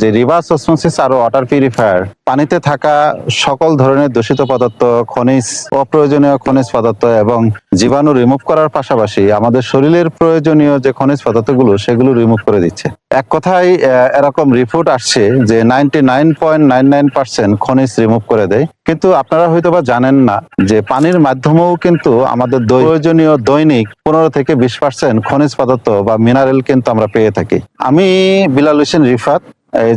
যে reverse osmosis আর water purifier, পানিতে থাকা সকল ধরনের দূষিত পদার্থ, খনিজ, অপ্রয়োজনীয় খনিজ পদার্থ এবং জীবাণু রিমুভ করার পাশাপাশি আমাদের শরীরের প্রয়োজনীয় যে খনিজ পদার্থগুলো, সেগুলো রিমুভ করে দিচ্ছে। এক কথায় এরকম রিপোর্ট আসছে যে ninety nine point nine nine percent খনিজ রিমুভ করে দেয়। কিন্তু আপনারা হয়তো বা জানেন না যে পানির মাধ্যমেও কিন্তু আমাদের প্রয়োজনীয় দৈনিক পনেরো থেকে বিশ পার্সেন্ট খনিজ পদার্থ বা মিনারেল কিন্তু আমরা পেয়ে থাকি। আমি বিলাল হোসেন রিফাত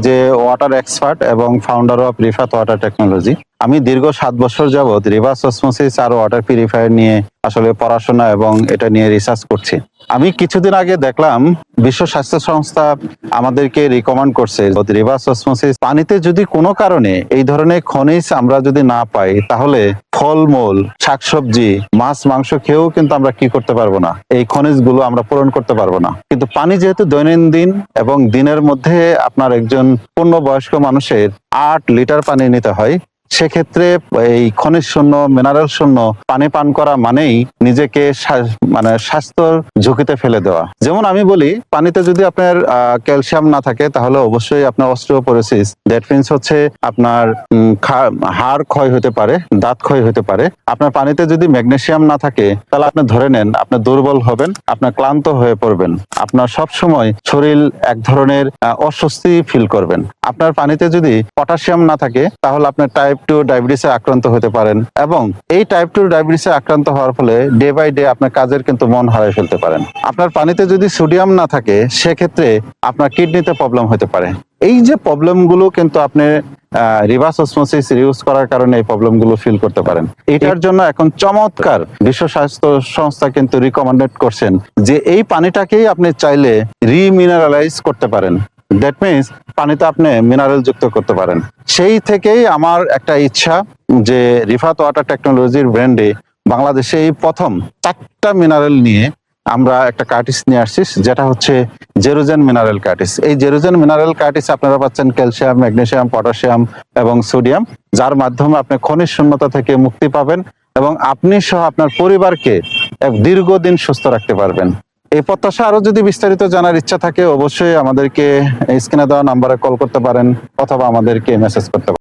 যে ওয়াটার এক্সপার্ট এবং founder of Rifat water technology আমি দীর্ঘ সাত বছর যাবৎ রিভার্স অসমোসিস আর ওয়াটার পিউরিফায়ার নিয়ে আসলে পড়াশোনা এবং এটা নিয়ে রিসার্চ করছি। আমি কিছুদিন আগে দেখলাম বিশ্ব স্বাস্থ্য সংস্থা আমাদেরকে রিকমেন্ড করছে রিভার্স অসমোসিস পানিতে যদি কোনো কারণে এই ধরনের খনিজ আমরা যদি না পাই, তাহলে ফলমূল, শাকসবজি, মাছ, মাংস খেয়েও কিন্তু আমরা কি করতে পারব না? এই খনিজগুলো আমরা পূরণ করতে পারব না। কিন্তু পানি যেহেতু দৈনন্দিন এবং দিনের মধ্যে আপনার একজন পূর্ণ বয়স্ক মানুষের আট লিটার পানি নিতে হয় সেক্ষেত্রে এই খনিজ শূন্য মিনারেল শূন্য, পানি পান করা মানেই নিজেকে মানে স্বাস্থ্যর ঝুঁকিতে ফেলে দেওয়া। যেমন আমি বলি, পানিতে যদি আপনার ক্যালসিয়াম না থাকে, তাহলে অবশ্যই আপনার অস্ট্রিওপোরোসিস দ্যাট মিনস হচ্ছে আপনার হাড় ক্ষয় হতে পারে, দাঁত ক্ষয় হতে পারে। আপনার পানিতে যদি ম্যাগনেসিয়াম না থাকে, তাহলে আপনি ধরে নেন, আপনি দুর্বল হবেন, আপনার ক্লান্ত হয়ে পড়বেন। আপনার সব সময় শরীর এক ধরনের অস্বস্তি ফিল করবেন। আপনার পানিতে যদি পটাশিয়াম না থাকে, তাহলে আপনার টাইপ টু ডায়াবেটিসে আক্রান্ত হতে পারেন এবং এই টাইপ টু ডায়াবেটিসে আক্রান্ত হওয়ার ফলে ডে বাই ডে আপনার কাজের কিন্তু মন হারিয়ে ফেলতে পারেন। আপনার পানিতে যদি সোডিয়াম না থাকে সেক্ষেত্রে আপনার কিডনিতে প্রবলেম হতে পারে। এই যে প্রবলেমগুলো কিন্তু আপনি রিভার্স অসমোসিস ইউজ করার কারণে এই প্রবলেমগুলো ফিল করতে পারেন। এটার জন্য এখন চমৎকার বিশ্ব স্বাস্থ্য সংস্থা কিন্তু রিকমেন্ডেড করছেন যে এই পানিটাকেই আপনি চাইলে রিমিনারালাইজ করতে পারেন। দ্যাট মিনস পানিতে আপনি মিনারেল যুক্ত করতে পারেন। সেই থেকেই আমার একটা ইচ্ছা যে রিফাত ওয়াটার টেকনোলজির ব্র্যান্ডে বাংলাদেশে এই প্রথম চারটা মিনারেল নিয়ে আমরা একটা কার্টিস নিয়ে আসছি, যেটা হচ্ছে জেরোজেন মিনারেল কার্টিস। এই জেরোজেন মিনারেল কার্টিস আপনারা পাচ্ছেন ক্যালসিয়াম, ম্যাগনেসিয়াম পটাশিয়াম এবং সোডিয়াম, যার মাধ্যমে আপনি খনিজ শূন্যতা থেকে মুক্তি পাবেন এবং আপনি সহ আপনার পরিবারকে দীর্ঘদিন সুস্থ রাখতে পারবেন। এই প্রত্যাশা আরও যদি বিস্তারিত জানার ইচ্ছা থাকে, অবশ্যই আমাদেরকে স্ক্রিনে দেওয়া নাম্বারে কল করতে পারেন অথবা আমাদেরকে মেসেজ করতে পারেন।